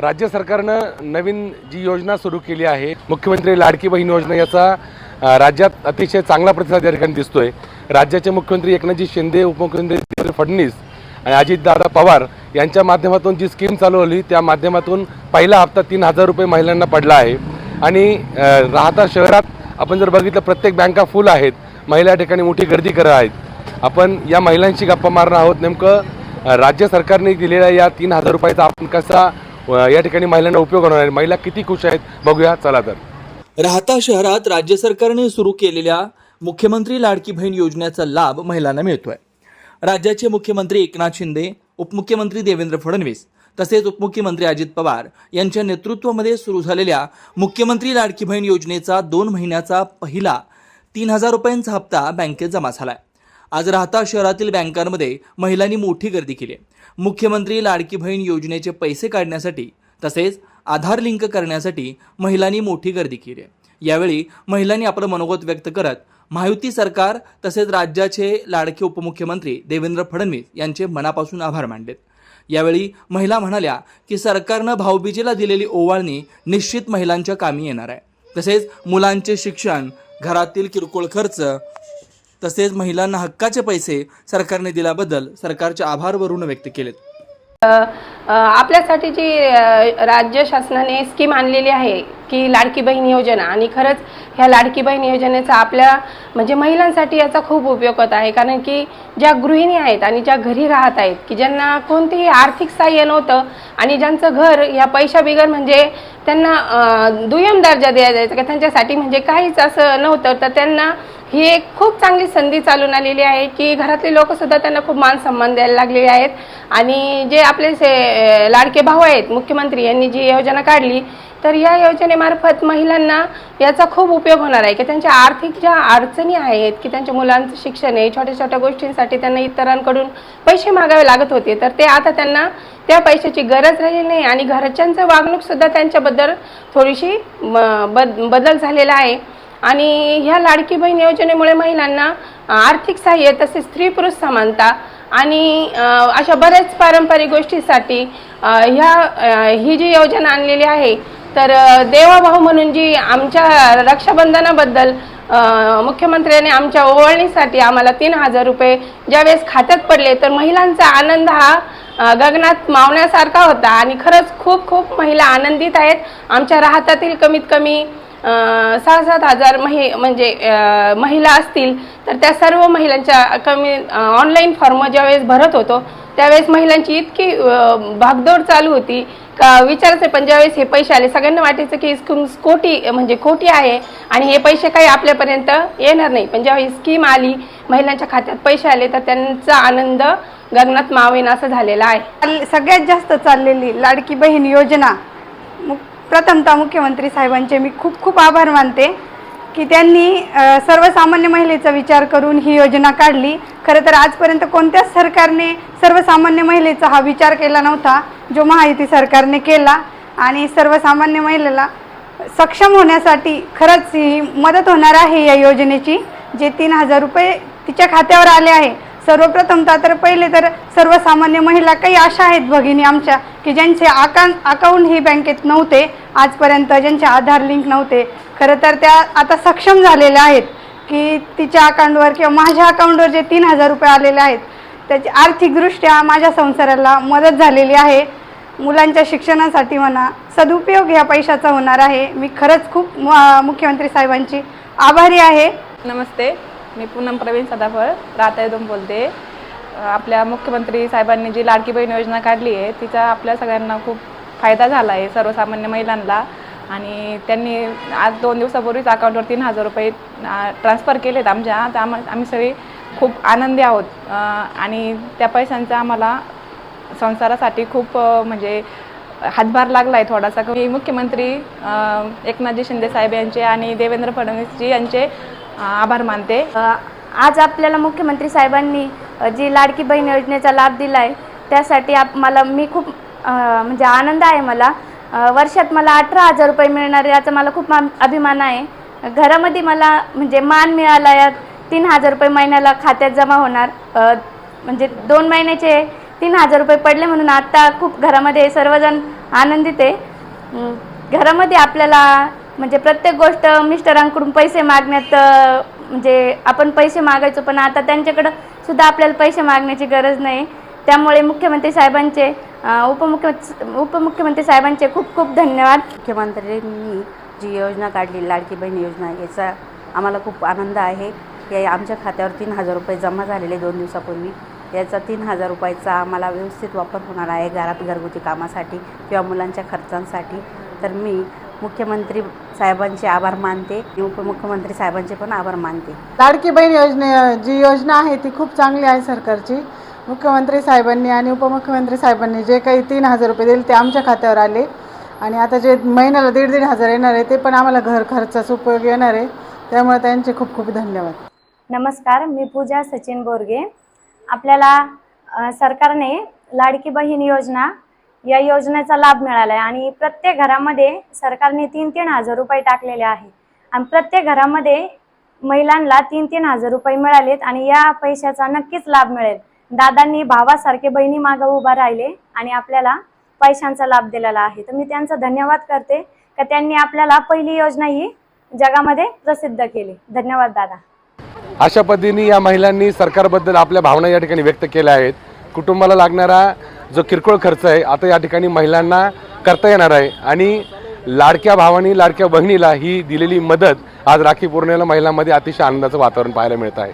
राज्य सरकारनं नवीन जी योजना सुरू केली आहे मुख्यमंत्री लाडकी बहीण योजना याचा राज्यात अतिशय चांगला प्रतिसाद या ठिकाणी दिसतोय. राज्याचे मुख्यमंत्री एकनाथजी शिंदे उपमुख्यमंत्री देवेंद्र फडणवीस आणि अजितदादा पवार यांच्या माध्यमातून जी स्कीम चालवली त्या माध्यमातून पहिला हप्ता तीन हजार रुपये महिलांना पडला आहे. आणि राहता शहरात आपण जर बघितलं प्रत्येक बँका फुल आहेत. महिला या ठिकाणी मोठी गर्दी करत आहेत. आपण या महिलांशी गप्पा मारणार आहोत. नेमकं राज्य सरकारने दिलेल्या या तीन हजार रुपयाचा आपण कसा या ठिकाणी महिलांना उपयोग होणार आहे. महिला किती खुश आहेत बघूया. चला तर. राहता शहरात राज्य सरकारने सुरू केलेल्या मुख्यमंत्री लाडकी बहीण योजनेचा लाभ महिलांना मिळतोय. राज्याचे मुख्यमंत्री एकनाथ शिंदे उपमुख्यमंत्री देवेंद्र फडणवीस तसेच उपमुख्यमंत्री अजित पवार यांच्या नेतृत्वामध्ये सुरू झालेल्या मुख्यमंत्री लाडकी बहीण योजनेचा दोन महिन्याचा पहिला तीन हजार रुपयांचा हप्ता बँकेत जमा झाला आहे आज राहता शहरातील बँकांमध्ये महिलांनी मोठी गर्दी केली आहे. मुख्यमंत्री लाडकी बहीण योजनेचे पैसे काढण्यासाठी तसेच आधार लिंक करण्यासाठी महिलांनी मोठी गर्दी केली आहे. यावेळी महिलांनी आपलं मनोगत व्यक्त करत महायुती सरकार तसेच राज्याचे लाडके उपमुख्यमंत्री देवेंद्र फडणवीस यांचे मनापासून आभार मानलेत. यावेळी महिला म्हणाल्या की सरकारनं भाऊबीजेला दिलेली ओवाळणी निश्चित महिलांच्या कामी येणार आहे. तसेच मुलांचे शिक्षण घरातील किरकोळ खर्च तसेच महिलांना हक्काचे पैसे सरकारने दिल्याबद्दल सरकारचे आभार वरून व्यक्त केलेत. आपल्यासाठी जी राज्य शासनाने स्कीम आणलेली आहे की लाडकी बहीण योजना आणि खरंच ह्या लाडकी बहीण योजनेचा आपल्या म्हणजे महिलांसाठी याचा खूप उपयोग होत आहे. कारण की ज्या गृहिणी आहेत आणि ज्या घरी राहत आहेत की ज्यांना कोणतेही आर्थिक सहाय्य नव्हतं आणि ज्यांचं घर या पैशा बिगर म्हणजे त्यांना दुय्यम दर्जा द्यायला जायचा त्यांच्यासाठी म्हणजे काहीच असं नव्हतं तर त्यांना ही एक खूप चांगली संधी चालून आलेली आहे की घरातले लोक सुद्धा त्यांना खूप मान सन्मान द्यायला लागलेले आहेत. आणि जे आपले से लाडके भाऊ आहेत मुख्यमंत्री यांनी जी योजना काढली तर या योजनेमार्फत महिलांना याचा खूप उपयोग होणार आहे की त्यांच्या आर्थिक ज्या अडचणी आहेत की त्यांच्या मुलांचं शिक्षण आहे छोट्या छोट्या गोष्टींसाठी त्यांना इतरांकडून पैसे मागावे लागत होते तर ते आता त्यांना त्या पैशाची गरज राहिली नाही आणि घरच्यांचं वागणूकसुद्धा त्यांच्याबद्दल थोडीशी बद बदल झालेला आहे. आणि ह्या लाडकी बहीण योजनेमुळे महिलांना आर्थिक सहाय्य तसेच स्त्री पुरुष समानता आणि अशा बऱ्याच पारंपरिक गोष्टीसाठी ह्या ही जी योजना आणलेली आहे तर देवाभाऊ म्हणून जी आमच्या रक्षाबंधनाबद्दल मुख्यमंत्र्यांनी आमच्या ओवाळणीसाठी आम्हाला तीन हजार रुपये ज्यावेळेस खात्यात पडले तर महिलांचा आनंद हा गगनात मावण्यासारखा होता. आणि खरंच खूप खूप महिला आनंदित आहेत. आमच्या राहतातील कमीत कमी सहा सात हजार महि म्हणजे महिला असतील तर त्या सर्व महिलांच्या कमी ऑनलाईन फॉर्म ज्यावेळेस भरत होतो त्यावेळेस महिलांची इतकी भागदौड चालू होती का विचारायचं पण ज्यावेळेस हे पैसे आले सगळ्यांना वाटायचं की स्कीम कोटी म्हणजे खोटी आहे आणि हे पैसे काही आपल्यापर्यंत येणार नाही. पण ज्यावेळी स्कीम आली महिलांच्या खात्यात पैसे आले तर त्यांचा आनंद गगनात मावेन असं झालेला आहे. चाल- सगळ्यात जास्त चाललेली लाडकी बहीण योजना प्रथमतः मुख्यमंत्री साहेबांचे मी खूप खूप आभार मानते की त्यांनी सर्वसामान्य महिलेचा विचार करून ही योजना काढली. खरं तर आजपर्यंत कोणत्याच सरकारने सर्वसामान्य महिलेचा हा विचार केला नव्हता जो महायुती सरकारने केला आणि सर्वसामान्य महिलेला सक्षम होण्यासाठी खरंच ही मदत होणार आहे या योजनेची जे तीन हजार रुपये तिच्या खात्यावर आले आहे. सर्वप्रथमतः तर पहिले तर सर्वसामान्य महिला काही अशा आहेत भगिनी आमच्या की ज्यांचे अकां अकाउंट ही बँकेत नव्हते आजपर्यंत ज्यांचे आधार लिंक नव्हते. खरं तर त्या आता सक्षम झालेल्या आहेत की तिच्या अकाउंटवर किंवा माझ्या अकाउंटवर जे तीन हजार रुपये आलेले आहेत त्याची आर्थिकदृष्ट्या माझ्या संसाराला मदत झालेली आहे. मुलांच्या शिक्षणासाठी म्हणा सदुपयोग ह्या पैशाचा होणार आहे. मी खरंच खूप मुख्यमंत्री साहेबांची आभारी आहे. नमस्ते. मी पूनम प्रवीण सदाफळ राहता बोलते. आपल्या मुख्यमंत्री साहेबांनी जी लाडकी बहीण योजना काढली आहे तिचा आपल्या सगळ्यांना खूप फायदा झाला आहे सर्वसामान्य महिलांना. आणि त्यांनी आज दोन दिवसापूर्वीच अकाउंटवर तीन हजार रुपये ट्रान्सफर केलेत आमच्या. तर आम आम्ही सगळे खूप आनंदी आहोत. आणि त्या पैशांचा आम्हाला संसारासाठी खूप म्हणजे हातभार लागला आहे थोडासा. मी मुख्यमंत्री एकनाथजी शिंदे साहेब यांचे आणि देवेंद्र फडणवीसजी यांचे आभार मानते. आज आपल्याला मुख्यमंत्री साहेबांनी जी लाडकी बहीण योजनेचा लाभ दिला आहे त्यासाठी आप मला मी खूप म्हणजे आनंद आहे मला. वर्षात मला अठरा हजार रुपये मिळणार याचा मला खूप मान- अभिमान आहे. घरामध्ये मला म्हणजे मान मिळाला यात तीन हजार रुपये महिन्याला खात्यात जमा होणार. म्हणजे दोन महिन्याचे तीन हजार रुपये पडले म्हणून आत्ता खूप घरामध्ये सर्वजण आनंदित आहे. घरामध्ये आपल्याला म्हणजे प्रत्येक गोष्ट मिस्टरांकडून पैसे मागण्यात म्हणजे आपण पैसे मागायचो पण आता त्यांच्याकडं सुद्धा आपल्याला पैसे मागण्याची गरज नाही. त्यामुळे मुख्यमंत्री साहेबांचे उपमुख्य उपमुख्यमंत्री साहेबांचे खूप खूप धन्यवाद. मुख्यमंत्र्यांनी जी योजना काढली लाडकी बहीण योजना याचा आम्हाला खूप आनंद आहे. या आमच्या खात्यावर तीन हजार रुपये जमा झालेले दोन दिवसापूर्वी. याचा तीन हजार रुपयाचा आम्हाला व्यवस्थित वापर होणार आहे घरात घरगुती कामासाठी किंवा मुलांच्या खर्चांसाठी. तर मी मुख्यमंत्री साहेबांचे आभार मानते उपमुख्यमंत्री साहेबांचे पण आभार मानते. लाडकी बहीण योजने जी योजना आहे ती खूप चांगली आहे सरकारची. मुख्यमंत्री साहेबांनी आणि उपमुख्यमंत्री साहेबांनी जे काही तीन हजार रुपये दिले ते आमच्या खात्यावर आले. आणि आता जे महिन्याला दीड दीड हजार येणार आहे ते पण आम्हाला घर खर्चाचा उपयोग येणार आहे. त्यामुळे त्यांचे खूप खूप धन्यवाद. नमस्कार मी पूजा सचिन बोरगे. आपल्याला सरकारने लाडकी बहीण योजना या योजनेचा लाभ मिळाला आहे आणि प्रत्येक घरामध्ये सरकारने तीन तीन हजार रुपये टाकलेले आहे. आणि प्रत्येक घरामध्ये महिलांना तीन तीन हजार रुपये मिळालेत आणि या पैशाचा नक्कीच लाभ मिळेल. दादांनी भावासारखे बहिणी मागं उभा राहिले आणि आपल्याला पैशांचा लाभ दिलेला आहे. तर मी त्यांचा धन्यवाद करते. का त्यांनी आपल्याला पहिली योजना ही जगामध्ये प्रसिद्ध केली. धन्यवाद दादा. अशा पद्धतीने या महिलांनी सरकारबद्दल आपल्या भावना या ठिकाणी व्यक्त केल्या आहेत. कुटुंबाला लागणारा जो किरकोळ खर्च आहे आता या ठिकाणी महिलांना करता येणार आहे. आणि लाडक्या भावानी लाडक्या बहिणीला ही दिलेली मदत आज राखी पौर्णिमेला महिलांमध्ये अतिशय आनंदाचं वातावरण पाहायला मिळत आहे.